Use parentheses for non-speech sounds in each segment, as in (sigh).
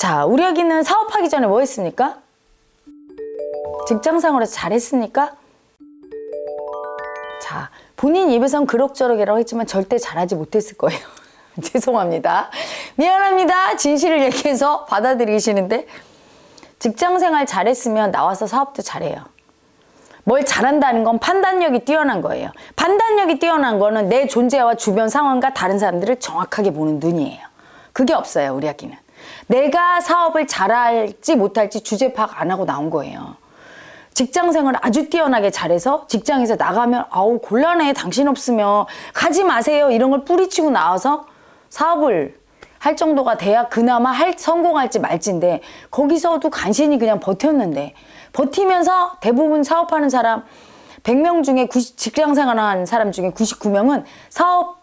자, 우리 아기는 사업하기 전에 뭐 했습니까? 직장 생활에서 잘했습니까? 자, 본인 입에선 그럭저럭이라고 했지만 절대 잘하지 못했을 거예요. (laughs) 죄송합니다. 미안합니다. 진실을 얘기해서 받아들이시는데 직장 생활 잘했으면 나와서 사업도 잘해요. 뭘 잘한다는 건 판단력이 뛰어난 거예요. 판단력이 뛰어난 거는 내 존재와 주변 상황과 다른 사람들을 정확하게 보는 눈이에요. 그게 없어요, 우리 아기는. 내가 사업을 잘할지 못할지 주제 파악 안 하고 나온 거예요. 직장 생활을 아주 뛰어나게 잘해서 직장에서 나가면 아우 곤란해 당신 없으면 가지 마세요 이런 걸 뿌리치고 나와서 사업을 할 정도가 돼야 그나마 할 성공할지 말지인데 거기서도 간신히 그냥 버텼는데 버티면서 대부분 사업하는 사람 100명 중에 90, 직장 생활하는 사람 중에 99명은 사업을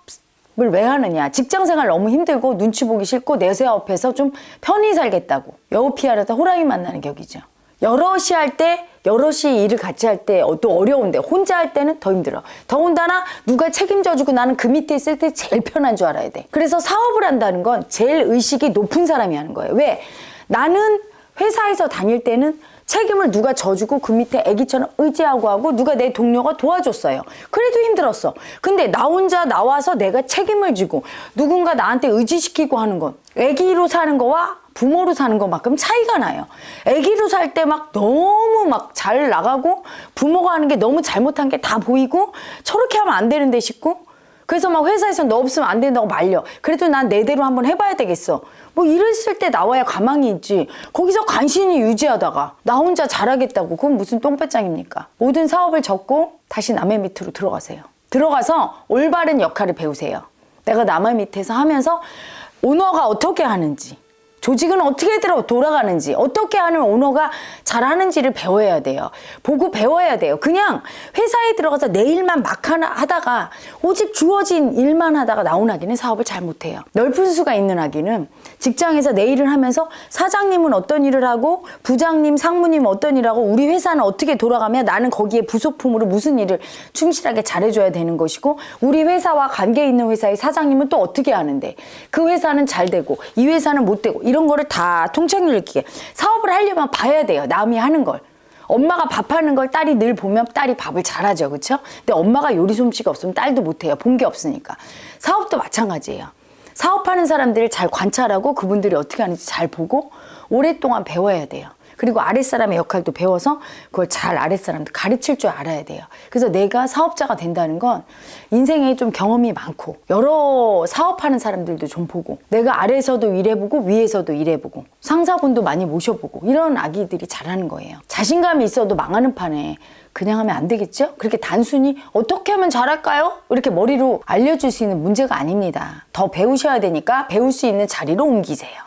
왜 하느냐 직장 생활 너무 힘들고 눈치 보기 싫고 내 사업해서 좀 편히 살겠다고 여우 피하려다 호랑이 만나는 격이죠 여럿이 할 때 여럿이 일을 같이 할 때 또 어려운데 혼자 할 때는 더 힘들어. 더군다나 누가 책임져주고 나는 그 밑에 있을 때 제일 편한 줄 알아야 돼. 그래서 사업을 한다는 건 제일 의식이 높은 사람이 하는 거예요. 왜? 나는 회사에서 다닐 때는 책임을 누가 져주고 그 밑에 애기처럼 의지하고 하고 누가 내 동료가 도와줬어요. 그래도 힘들었어. 근데 나 혼자 나와서 내가 책임을 지고 누군가 나한테 의지시키고 하는 건 애기로 사는 거와 부모로 사는 것만큼 차이가 나요. 아기로 살 때 막 너무 막 잘 나가고 부모가 하는 게 너무 잘못한 게 다 보이고 저렇게 하면 안 되는데 싶고 그래서 막 회사에서 너 없으면 안 된다고 말려. 그래도 난 내대로 한번 해봐야 되겠어. 뭐 이랬을 때 나와야 가망이 있지. 거기서 간신히 유지하다가 나 혼자 잘하겠다고 그건 무슨 똥배짱입니까? 모든 사업을 접고 다시 남의 밑으로 들어가세요. 들어가서 올바른 역할을 배우세요. 내가 남의 밑에서 하면서 오너가 어떻게 하는지 조직은 어떻게 들어 돌아가는지 어떻게 하는 오너가 잘하는지를 배워야 돼요. 보고 배워야 돼요. 그냥 회사에 들어가서 내 일만 막 하나 하다가 오직 주어진 일만 하다가 나온 아기는 사업을 잘 못해요. 넓은 수가 있는 아기는 직장에서 내 일을 하면서 사장님은 어떤 일을 하고 부장님, 상무님 어떤 일을 하고 우리 회사는 어떻게 돌아가며 나는 거기에 부속품으로 무슨 일을 충실하게 잘해줘야 되는 것이고 우리 회사와 관계 있는 회사의 사장님은 또 어떻게 하는데 그 회사는 잘 되고 이 회사는 못 되고 이런 거를 다 통찰력 있게 사업을 하려면 봐야 돼요. 남이 하는 걸. 엄마가 밥하는 걸 딸이 늘 보면 딸이 밥을 잘하죠. 그렇죠? 근데 엄마가 요리 솜씨가 없으면 딸도 못 해요. 본 게 없으니까. 사업도 마찬가지예요. 사업하는 사람들을 잘 관찰하고 그분들이 어떻게 하는지 잘 보고 오랫동안 배워야 돼요. 그리고 아랫사람의 역할도 배워서 그걸 잘 아랫사람들 가르칠 줄 알아야 돼요. 그래서 내가 사업자가 된다는 건 인생에 좀 경험이 많고 여러 사업하는 사람들도 좀 보고 내가 아래에서도 일해보고 위에서도 일해보고 상사분도 많이 모셔보고 이런 아기들이 잘하는 거예요. 자신감이 있어도 망하는 판에 그냥 하면 안 되겠죠? 그렇게 단순히 어떻게 하면 잘할까요? 이렇게 머리로 알려줄 수 있는 문제가 아닙니다. 더 배우셔야 되니까 배울 수 있는 자리로 옮기세요.